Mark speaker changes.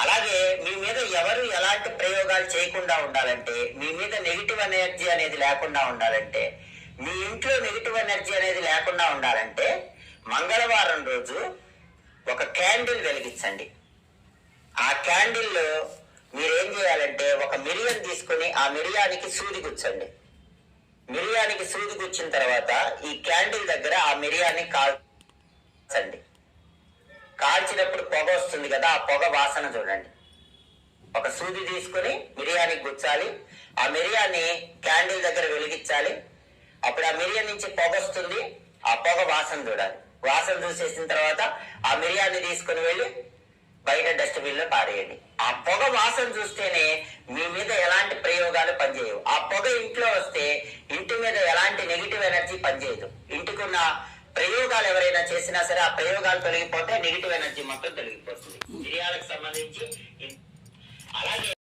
Speaker 1: అలాగే మీ మీద ఎవరు ఎలాంటి ప్రయోగాలు చేయకుండా ఉండాలంటే మీ మీద నెగిటివ్ ఎనర్జీ అనేది లేకుండా ఉండాలంటే మీ ఇంట్లో నెగిటివ్ ఎనర్జీ అనేది లేకుండా ఉండాలంటే మంగళవారం రోజు ఒక క్యాండిల్ వెలిగించండి. ఆ క్యాండిల్లో మీరేం చేయాలంటే ఒక మిరియం తీసుకొని ఆ మిరియానికి సూది గుచ్చండి. మిరియానికి సూది గుచ్చిన తర్వాత ఈ క్యాండిల్ దగ్గర ఆ మిరియాన్ని కాల్చండి. పొగ వస్తుంది కదా ఆ పొగ వాసన చూడండి. ఒక సూది తీసుకొని మిరియాని గుచ్చాలి. ఆ మిరియాన్ని క్యాండిల్ దగ్గర వెలిగించాలి. అప్పుడు ఆ మిరియా నుంచి పొగ వస్తుంది ఆ పొగ వాసన చూడాలి. వాసన చూసేసిన తర్వాత ఆ మిరియాన్ని తీసుకొని వెళ్ళి బయట డస్ట్బిన్లో పారేయండి. ఆ పొగ వాసన చూస్తేనే మీ మీద ఎలాంటి ప్రయోగాలు పనిచేయవు. ఆ పొగ ఇంట్లో వస్తే ఇంటి మీద ఎలాంటి నెగిటివ్ ఎనర్జీ పనిచేయదు. ఇంటికున్న ప్రయోగాలు ఎవరైనా చేసినా సరే ఆ ప్రయోగాలు తొలగిపోతే నెగిటివ్ ఎనర్జీ మొత్తం తొలగిపోతుంది. మిరియాలకు సంబంధించి